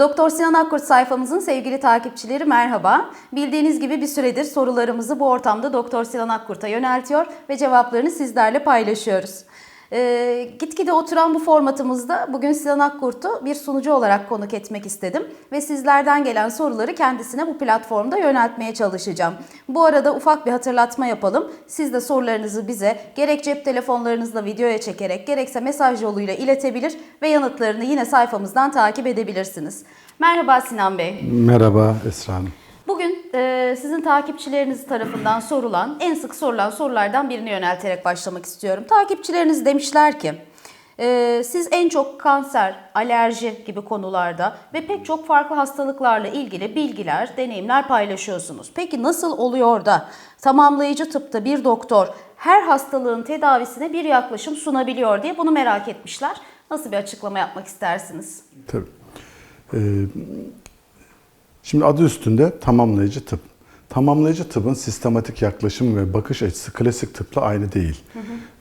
Doktor Sinan Akkurt sayfamızın sevgili takipçileri merhaba. Bildiğiniz gibi bir süredir sorularımızı bu ortamda Doktor Sinan Akkurt'a yöneltiyor ve cevaplarını sizlerle paylaşıyoruz. Ee, gitgide oturan bu formatımızda bugün Sinan Akkurt'u bir sunucu olarak konuk etmek istedim ve sizlerden gelen soruları kendisine bu platformda yöneltmeye çalışacağım. Bu arada ufak bir hatırlatma yapalım. Siz de sorularınızı bize gerek cep telefonlarınızla videoya çekerek gerekse mesaj yoluyla iletebilir ve yanıtlarını yine sayfamızdan takip edebilirsiniz. Merhaba Sinan Bey. Merhaba Esra Hanım. Bugün e, sizin takipçileriniz tarafından sorulan, en sık sorulan sorulardan birini yönelterek başlamak istiyorum. Takipçileriniz demişler ki, e, siz en çok kanser, alerji gibi konularda ve pek çok farklı hastalıklarla ilgili bilgiler, deneyimler paylaşıyorsunuz. Peki nasıl oluyor da tamamlayıcı tıpta bir doktor her hastalığın tedavisine bir yaklaşım sunabiliyor diye bunu merak etmişler. Nasıl bir açıklama yapmak istersiniz? Tabii. Ee, şimdi adı üstünde tamamlayıcı tıp. Tamamlayıcı tıbbın sistematik yaklaşımı ve bakış açısı klasik tıpla aynı değil.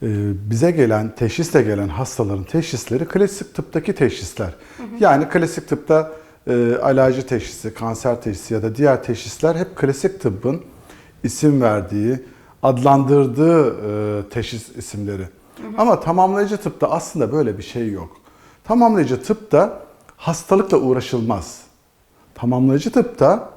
Ee, bize gelen, teşhisle gelen hastaların teşhisleri klasik tıptaki teşhisler. Yani klasik tıpta e, alerji teşhisi, kanser teşhisi ya da diğer teşhisler hep klasik tıbbın isim verdiği, adlandırdığı e, teşhis isimleri. Ama tamamlayıcı tıpta aslında böyle bir şey yok. Tamamlayıcı tıpta hastalıkla uğraşılmaz. Tamamlayıcı tıpta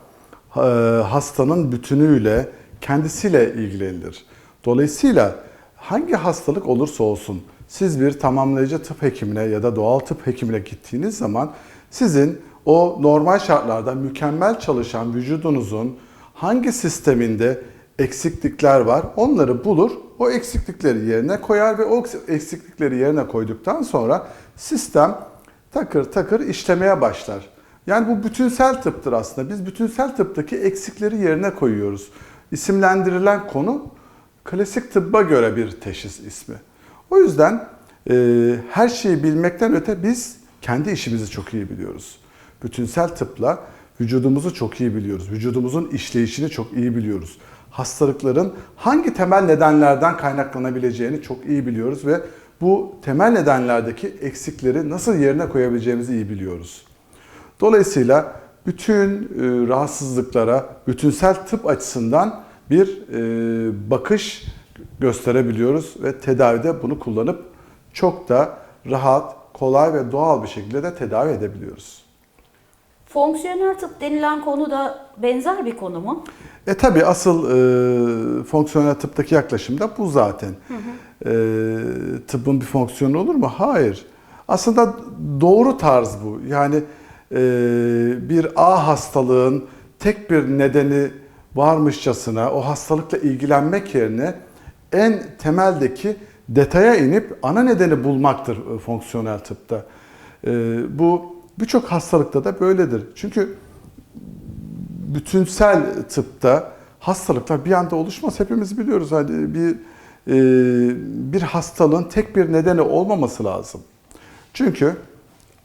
e, hastanın bütünüyle, kendisiyle ilgilenilir. Dolayısıyla hangi hastalık olursa olsun siz bir tamamlayıcı tıp hekimine ya da doğal tıp hekimine gittiğiniz zaman sizin o normal şartlarda mükemmel çalışan vücudunuzun hangi sisteminde eksiklikler var onları bulur, o eksiklikleri yerine koyar ve o eksiklikleri yerine koyduktan sonra sistem takır takır işlemeye başlar. Yani bu bütünsel tıptır aslında. Biz bütünsel tıptaki eksikleri yerine koyuyoruz. İsimlendirilen konu klasik tıbba göre bir teşhis ismi. O yüzden e, her şeyi bilmekten öte biz kendi işimizi çok iyi biliyoruz. Bütünsel tıpla vücudumuzu çok iyi biliyoruz. Vücudumuzun işleyişini çok iyi biliyoruz. Hastalıkların hangi temel nedenlerden kaynaklanabileceğini çok iyi biliyoruz ve bu temel nedenlerdeki eksikleri nasıl yerine koyabileceğimizi iyi biliyoruz. Dolayısıyla bütün e, rahatsızlıklara bütünsel tıp açısından bir e, bakış gösterebiliyoruz ve tedavide bunu kullanıp çok da rahat, kolay ve doğal bir şekilde de tedavi edebiliyoruz. Fonksiyonel tıp denilen konu da benzer bir konu mu? E tabi asıl e, fonksiyonel tıptaki yaklaşım da bu zaten. E, tıbbın bir fonksiyonu olur mu? Hayır. Aslında doğru tarz bu. Yani bir A hastalığın tek bir nedeni varmışçasına o hastalıkla ilgilenmek yerine en temeldeki detaya inip ana nedeni bulmaktır e, fonksiyonel tıpta. E, bu birçok hastalıkta da böyledir. Çünkü bütünsel tıpta hastalıklar bir anda oluşmaz. Hepimiz biliyoruz hani bir e, bir hastalığın tek bir nedeni olmaması lazım. Çünkü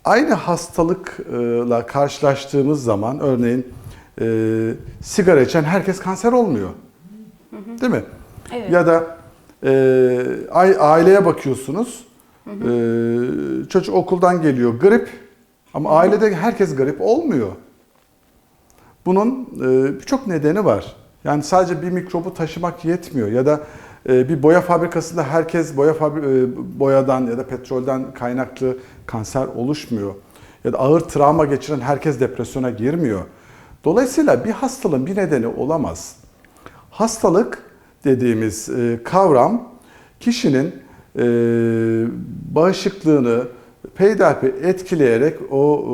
aynı hastalıkla karşılaştığımız zaman örneğin e, sigara içen herkes kanser olmuyor. Değil mi? Evet. Ya da e, ai- aileye bakıyorsunuz. E, çocuk okuldan geliyor grip ama ailede herkes grip olmuyor. Bunun e, birçok nedeni var. Yani sadece bir mikrobu taşımak yetmiyor ya da bir boya fabrikasında herkes boya fabri- e, boyadan ya da petrolden kaynaklı kanser oluşmuyor. Ya da ağır travma geçiren herkes depresyona girmiyor. Dolayısıyla bir hastalığın bir nedeni olamaz. Hastalık dediğimiz e, kavram kişinin e, bağışıklığını peyderpey etkileyerek o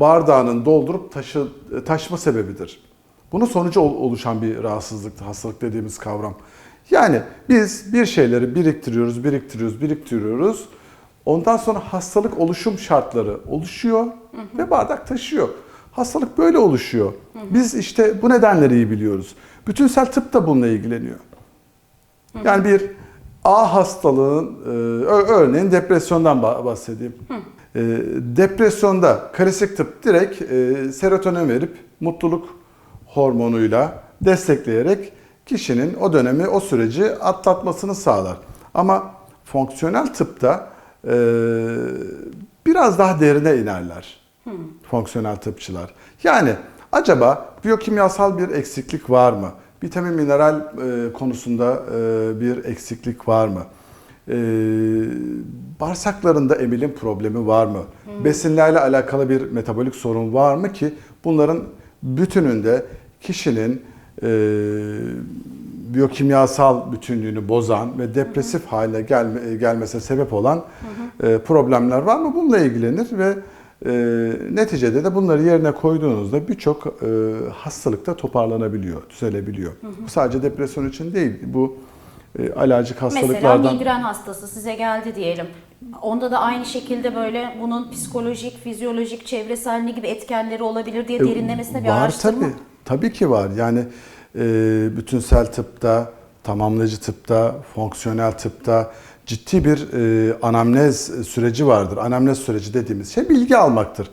bardağının doldurup taşı, taşma sebebidir. Bunun sonucu ol- oluşan bir rahatsızlıktır hastalık dediğimiz kavram. Yani biz bir şeyleri biriktiriyoruz, biriktiriyoruz, biriktiriyoruz. Ondan sonra hastalık oluşum şartları oluşuyor ve bardak taşıyor. Hastalık böyle oluşuyor. Biz işte bu nedenleri iyi biliyoruz. Bütünsel tıp da bununla ilgileniyor. Yani bir A hastalığın, e, örneğin depresyondan ba- bahsedeyim. E, Depresyonda klasik tıp direkt e, serotonin verip mutluluk hormonuyla destekleyerek kişinin o dönemi, o süreci atlatmasını sağlar. Ama fonksiyonel tıpta e, biraz daha derine inerler. Fonksiyonel tıpçılar. Yani acaba biyokimyasal bir eksiklik var mı? Vitamin mineral e, konusunda e, bir eksiklik var mı? E, bağırsaklarında emilim problemi var mı? Besinlerle alakalı bir metabolik sorun var mı ki bunların bütününde kişinin e, biyokimyasal bütünlüğünü bozan ve depresif hale gelme, gelmesine sebep olan e, problemler var mı? Bununla ilgilenir ve e, neticede de bunları yerine koyduğunuzda birçok e, hastalıkta toparlanabiliyor, düzelebiliyor. Bu sadece depresyon için değil, bu e, alerjik Mesela hastalıklardan... migren hastası size geldi diyelim. Onda da aynı şekilde böyle bunun psikolojik, fizyolojik, çevresel ne gibi etkenleri olabilir diye E, derinlemesine bir var araştırma. tabii. Tabii ki var. Yani e, bütünsel tıpta, tamamlayıcı tıpta, fonksiyonel tıpta ciddi bir e, anamnez süreci vardır. Anamnez süreci dediğimiz şey bilgi almaktır.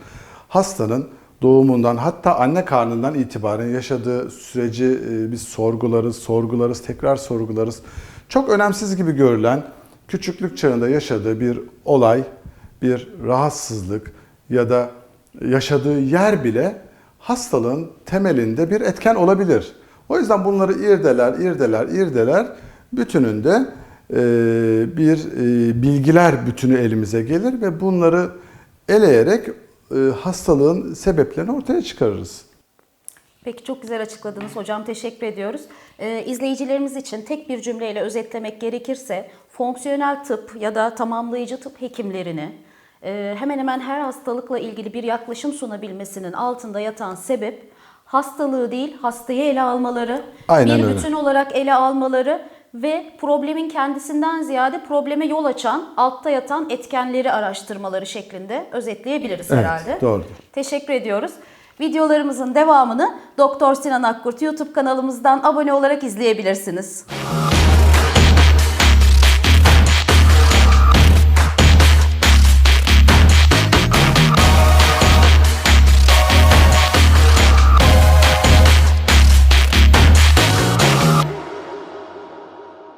Hastanın doğumundan hatta anne karnından itibaren yaşadığı süreci e, biz sorgularız, sorgularız, tekrar sorgularız. Çok önemsiz gibi görülen küçüklük çağında yaşadığı bir olay, bir rahatsızlık ya da yaşadığı yer bile hastalığın temelinde bir etken olabilir. O yüzden bunları irdeler, irdeler, irdeler bütününde e, bir e, bilgiler bütünü elimize gelir ve bunları eleyerek e, hastalığın sebeplerini ortaya çıkarırız. Peki çok güzel açıkladınız hocam. Teşekkür ediyoruz. Ee, izleyicilerimiz için tek bir cümleyle özetlemek gerekirse fonksiyonel tıp ya da tamamlayıcı tıp hekimlerini hemen hemen her hastalıkla ilgili bir yaklaşım sunabilmesinin altında yatan sebep hastalığı değil hastayı ele almaları, Aynen bir öyle. bütün olarak ele almaları ve problemin kendisinden ziyade probleme yol açan, altta yatan etkenleri araştırmaları şeklinde özetleyebiliriz Evet, herhalde. doğrudur. Teşekkür ediyoruz. Videolarımızın devamını Doktor Sinan Akkurt YouTube kanalımızdan abone olarak izleyebilirsiniz.